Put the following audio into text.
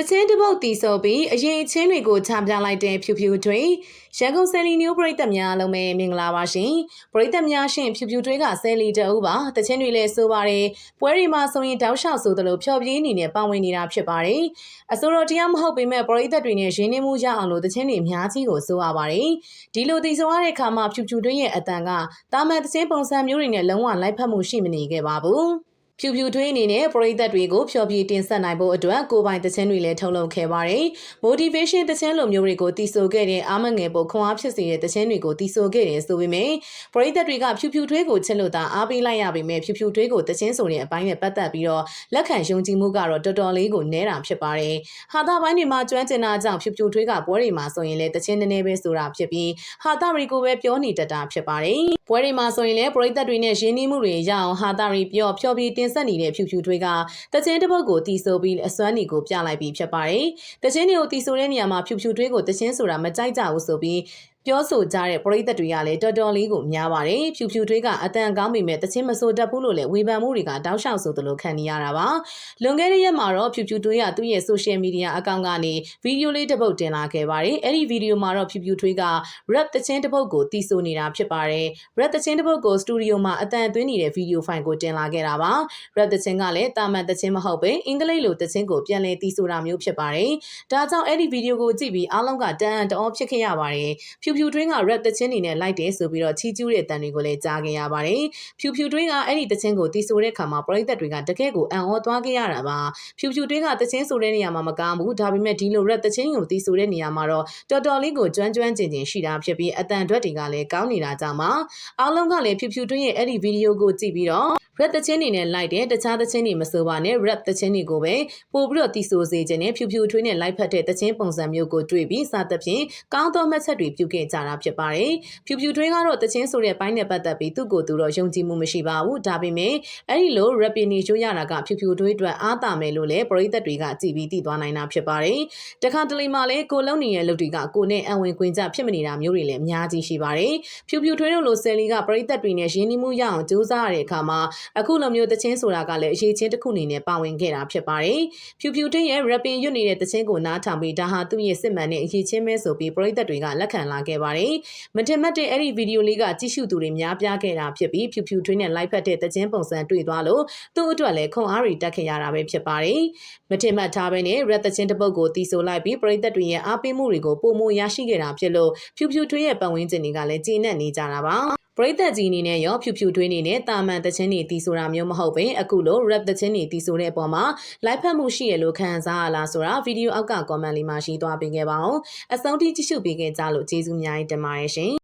တချင်းတစ်ပုတ်တီဆိုပြီးအရင်အချင်းတွေကိုချပြလိုက်တဲ့ဖြူဖြူတွေရန်ကုန်ဆယ်လီမျိုးပရိသတ်များလုံးပဲမင်္ဂလာပါရှင်ပရိသတ်များရှင်ဖြူဖြူတွေကဆယ်လီတအုပ်ပါတချင်းတွေလည်းဆိုပါတယ်ပွဲတွေမှာဆိုရင်တောက်လျှောက်ဆိုသလိုဖျော်ပြင်းအနေနဲ့ပါဝင်နေတာဖြစ်ပါတယ်အစိုးရတရားမဟုတ်ပေမဲ့ပရိသတ်တွေနဲ့ရင်းနှီးမှုရအောင်လို့တချင်းတွေအများကြီးကိုဆိုရပါတယ်ဒီလိုတီဆိုရတဲ့အခါမှာဖြူဖြူတွေရဲ့အတန်ကတာမန်တချင်းပုံစံမျိုးတွေနဲ့လုံးဝလိုက်ဖက်မှုရှိမနေခဲ့ပါဘူး ဖြူဖြူထွေးအနေနဲ့ပရိသတ်တွေကိုဖျော်ဖြေတင်ဆက်နိုင်ဖို့အတွက်ကိုယ်ပိုင်သချင်းတွေလည်းထုတ်လုပ်ခဲ့ပါတယ်။ motivation သချင်းလိုမျိုးတွေကိုတီးဆိုခဲ့တဲ့အာမငယ်ပေါ်ခွန်အားဖြစ်စေတဲ့သချင်းတွေကိုတီးဆိုခဲ့တယ်ဆိုပေမဲ့ပရိသတ်တွေကဖြူဖြူထွေးကိုချစ်လို့သာအားပေးလိုက်ရပေမဲ့ဖြူဖြူထွေးကိုသချင်းဆိုတဲ့အပိုင်းနဲ့ပတ်သက်ပြီးတော့လက်ခံယုံကြည်မှုကတော့တော်တော်လေးကိုနည်းတာဖြစ်ပါတယ်။ဟာတာပိုင်းတွေမှာကျွမ်းကျင်တာကြောင့်ဖြူဖြူထွေးကပွဲတွေမှာဆိုရင်လည်းသချင်းနည်းနည်းပဲဆိုတာဖြစ်ပြီးဟာတာတွေကိုပဲပြောနေတတ်တာဖြစ်ပါတယ်။ ပွဲတွေမှာဆိုရင်လည်းပရိသတ်တွေနဲ့ရင်းနှီးမှုတွေရအောင်ဟာတာတွေပြောဖျော်ဖြေတင်ဆက်နေတဲ့ဖြူဖြူထွေးကတချင်းတစ်ပုတ်ကိုတီဆိုပြီးအစွမ်းနီကိုပြလိုက်ပြီးဖြစ်ပါတယ်။တချင်းတွေကိုတီဆိုတဲ့နေရာမှာဖြူဖြူထွေးကိုတချင်းဆိုတာမကြိုက်ကြဘူးဆိုပြီးပြောဆိုကြတဲ့ပရိသတ်တွေကလည်းတော်တော်လေးကိုများပါတယ်ဖြူဖြူထွေးကအတန်ကောင်းပေမဲ့တချင်းမဆိုတတ်ဘူးလို့လည်းဝေဖန်မှုတွေကတောက်လျှောက်ဆိုသလိုခံနေရတာပါလွန်ခဲ့တဲ့ရက်မှာတော့ဖြူဖြူထွေးကသူ့ရဲ့ social media အကောင့်ကနေဗီဒီယိုလေးတစ်ပုတ်တင်လာခဲ့ပါတယ်အဲ့ဒီဗီဒီယိုမှာတော့ဖြူဖြူထွေးက rap တချင်းတစ်ပုတ်ကိုတီဆိုနေတာဖြစ်ပါတယ် rap တချင်းတစ်ပုတ်ကိုစတူဒီယိုမှာအတန်သွင်းနေတဲ့ဗီဒီယိုဖိုင်ကိုတင်လာခဲ့တာပါ rap တချင်းကလည်းတာမန်တချင်းမဟုတ်ပဲအင်္ဂလိပ်လိုတချင်းကိုပြန်လည်တီဆိုတာမျိုးဖြစ်ပါတယ်ဒါကြောင့်အဲ့ဒီဗီဒီယိုကိုကြည့်ပြီးအားလုံးကတန်တအောဖြစ်ခဲ့ရပါတယ်ဖြူဖြူတွင်းက rap တချင်းနေနဲ့လိုက်တယ်ဆိုပြီးတော့ချီးကျူးတဲ့တန်တွေကိုလည်းကြားခဲ့ရပါတယ်ဖြူဖြူတွင်းကအဲ့ဒီတချင်းကိုတီဆိုတဲ့ခါမှာပရိသတ်တွေကတကယ့်ကိုအံ့ဩသွားခဲ့ရတာပါဖြူဖြူတွင်းကတချင်းဆိုတဲ့နေရာမှာမကားဘူးဒါပေမဲ့ဒီလို rap တချင်းကိုတီဆိုတဲ့နေရာမှာတော့တော်တော်လေးကိုကျွမ်းကျွမ်းကျင်ကျင်ရှိတာဖြစ်ပြီးအတန်အတွက်တွေကလည်းကောင်းနေတာကြောင့်ပါအားလုံးကလည်းဖြူဖြူတွင်းရဲ့အဲ့ဒီဗီဒီယိုကိုကြည့်ပြီးတော့ rap တချင်းတွေနဲ့လိုက်တယ်တခြားတချင်းတွေမဆိုပါနဲ့ rap တချင်းတွေကိုပဲပို့ပြီးတော့တီဆိုစေခြင်းနဲ့ဖြူဖြူထွေးနဲ့လိုက်ဖက်တဲ့တချင်းပုံစံမျိုးကိုတွေ့ပြီးစသဖြင့်ကောင်းသောမှတ်ချက်တွေပြုခဲ့ကြတာဖြစ်ပါတယ်ဖြူဖြူထွေးကတော့တချင်းဆိုတဲ့ဘိုင်းနဲ့ပတ်သက်ပြီးသူ့ကိုယ်သူတော့ယုံကြည်မှုမရှိပါဘူးဒါပေမဲ့အဲ့ဒီလို rap နေချိုးရတာကဖြူဖြူထွေးအတွက်အားတာမယ်လို့လည်းပရိသတ်တွေကကြည်ပြီးသိသွားနိုင်တာဖြစ်ပါတယ်တခါတလေမှလည်းကိုလုံးနေရဲ့လူတွေကကိုနဲ့အဝင်ခွင်ကြဖြစ်မနေတာမျိုးတွေလည်းအများကြီးရှိပါတယ်ဖြူဖြူထွေးတို့လိုဆယ်လီကပရိသတ်တွေနဲ့ရင်းနှီးမှုရအောင်ကြိုးစားရတဲ့အခါမှာအခုလိုမျိုးတချင်းဆိုတာကလည်းအရေးချင်းတစ်ခုအနေနဲ့ပါဝင်ခဲ့တာဖြစ်ပါတယ်။ဖြူဖြူတင်းရဲ့ rapping ရွတ်နေတဲ့တချင်းကိုနားထောင်ပြီးဒါဟာသူ့ရဲ့စစ်မှန်တဲ့အရေးချင်းပဲဆိုပြီးပရိသတ်တွေကလက်ခံလာခဲ့ပါတယ်။မတင်မတ်တဲ့အဲ့ဒီဗီဒီယိုလေးကကြည့်ရှုသူတွေများပြားခဲ့တာဖြစ်ပြီးဖြူဖြူထွင်းနဲ့ live ဖက်တဲ့တချင်းပုံစံတွေ့သွားလို့သူ့အတွက်လည်းခွန်အားတွေတက်ခဲ့ရတာပဲဖြစ်ပါတယ်။မတင်မတ်ထားပဲနဲ့ rap တချင်းတစ်ပုတ်ကိုတီးဆိုလိုက်ပြီးပရိသတ်တွေရဲ့အားပေးမှုတွေကိုပုံမရရှိခဲ့တာဖြစ်လို့ဖြူဖြူထွင်းရဲ့ပတ်ဝန်းကျင်တွေကလည်းကျေနပ်နေကြတာပါ။ ပရိသတ်ကြီးအနေနဲ့ရောဖြူဖြူထွေးနေနဲ့တာမန်တချင်းတွေတီးဆိုတာမျိုးမဟုတ်ပဲအခုလို rap တချင်းတွေတီးဆိုတဲ့အပေါ်မှာ live ဖတ်မှုရှိရလို့ခံစားရလားဆိုတာဗီဒီယိုအောက်က comment လေးမှာရှိသွားပေးခဲ့ပါအောင်အဆုံးထိကြည့်ရှုပေးခဲ့ကြလို့ကျေးဇူးအများကြီးတင်ပါတယ်ရှင်